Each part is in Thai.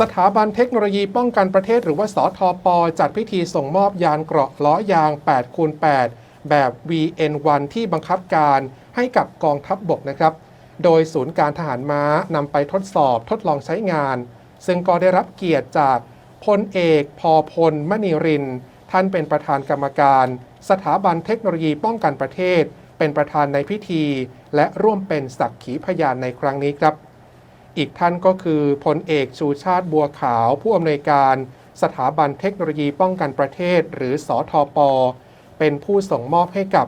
สถาบันเทคโนโลยีป้องกันประเทศหรือว่าสทป จัดพิธีส่งมอบยานเกราะล้อยาง8คูณ8แบบ VN1 ที่บังคับการให้กับกองทัพบบกนะครับ โดยศูนย์การทหารม้านำไปทดสอบทดลองใช้งาน ซึ่งก็ได้รับเกียรติจากพลเอกพอพลมณีริน ท่านเป็นประธานกรรมการ สถาบันเทคโนโลยีป้องกันประเทศ เป็นประธานในพิธี และร่วมเป็นสักขีพยานในครั้งนี้ครับ อีกท่านก็คือพลเอกชูชาติบัวขาว ผู้อำนวยการสถาบันเทคโนโลยีป้องกันประเทศ หรือสอทอปเป็นผู้ส่งมอบให้กับ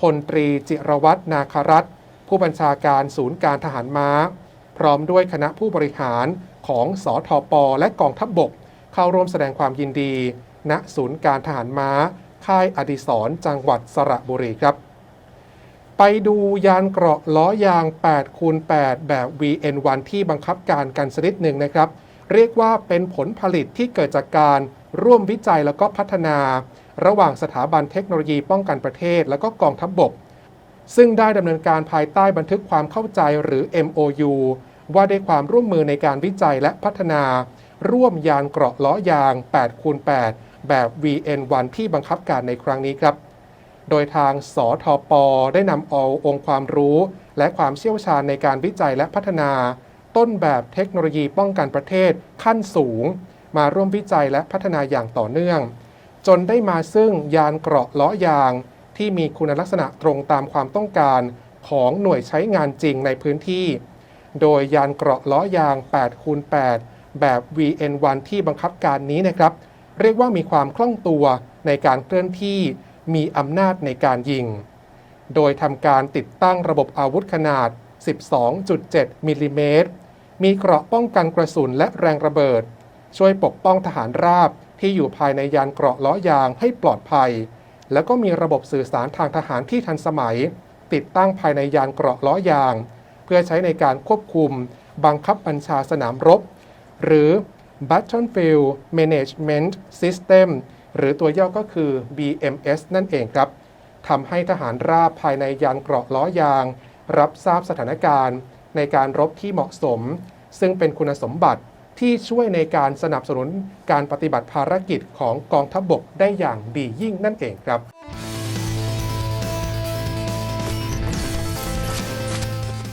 พลตรีจิรวัตรนาครัตผู้บัญชาการศูนย์การทหารม้า พร้อมด้วยคณะผู้บริหารของสอทอปและกองทัพบบก เข้าร่วมแสดงความยินดี ณศูนย์การทหารม้า ค่ายอดิศรจังหวัดสระบุรีครับ ไปดูยานเกราะล้อยาง8คูณ8แบบ VN1 ที่บังคับการกันสนิดหนึ่งนะครับ เรียกว่าเป็นผลผลิตที่เกิดจากการร่วมวิจัยแล้วก็พัฒนา ระหว่างสถาบันเทคโนโลยีป้องกันประเทศ แล้วก็กองทัพบบก ซึ่งได้ดำเนินการภายใต้บันทึกความเข้าใจหรือ MOU ว่าด้วยความร่วมมือในการวิจัยและพัฒนา ร่วมยานเกราะล้อยาง8คูณ8แบบ VN1 ที่บังคับการในครั้งนี้ครับ โดยทางสทป ได้นำเอาองค์ความรู้ และความเชี่ยวชาญในการวิจัยและพัฒนา ต้นแบบเทคโนโลยีป้องกันประเทศขั้นสูง มาร่วมวิจัยและพัฒนาอย่างต่อเนื่อง จนได้มาซึ่งยานเกราะล้อยาง ที่มีคุณลักษณะตรงตามความต้องการของหน่วยใช้งานจริงในพื้นที่ โดยยานเกราะล้อยาง8คูณ8แบบ VN1 ที่บังคับการนี้นะครับ เรียกว่ามีความคล่องตัวในการเคลื่อนที่ มีอำนาจในการยิง โดยทำการติดตั้งระบบอาวุธขนาด 12.7 มิลลิเมตร มีเกราะป้องกันกระสุนและแรงระเบิด ช่วยปกป้องทหารราบที่อยู่ภายในยานเกราะล้อยางให้ปลอดภัย แล้วก็มีระบบสื่อสารทางทหารที่ทันสมัย ติดตั้งภายในยานเกราะล้อยาง เพื่อใช้ในการควบคุม บังคับบัญชาสนามรบ หรือ Battlefield Management System หรือตัวย่อก็คือ BMS นั่นเองครับทำให้ทหารราบภายในยานเกราะล้อยาง รับทราบสถานการณ์ ในการรบที่เหมาะสม ซึ่งเป็นคุณสมบัติที่ช่วยในการสนับสนุนการปฏิบัติภารกิจของกองทัพบบกได้อย่างดียิ่งนั่นเองครับ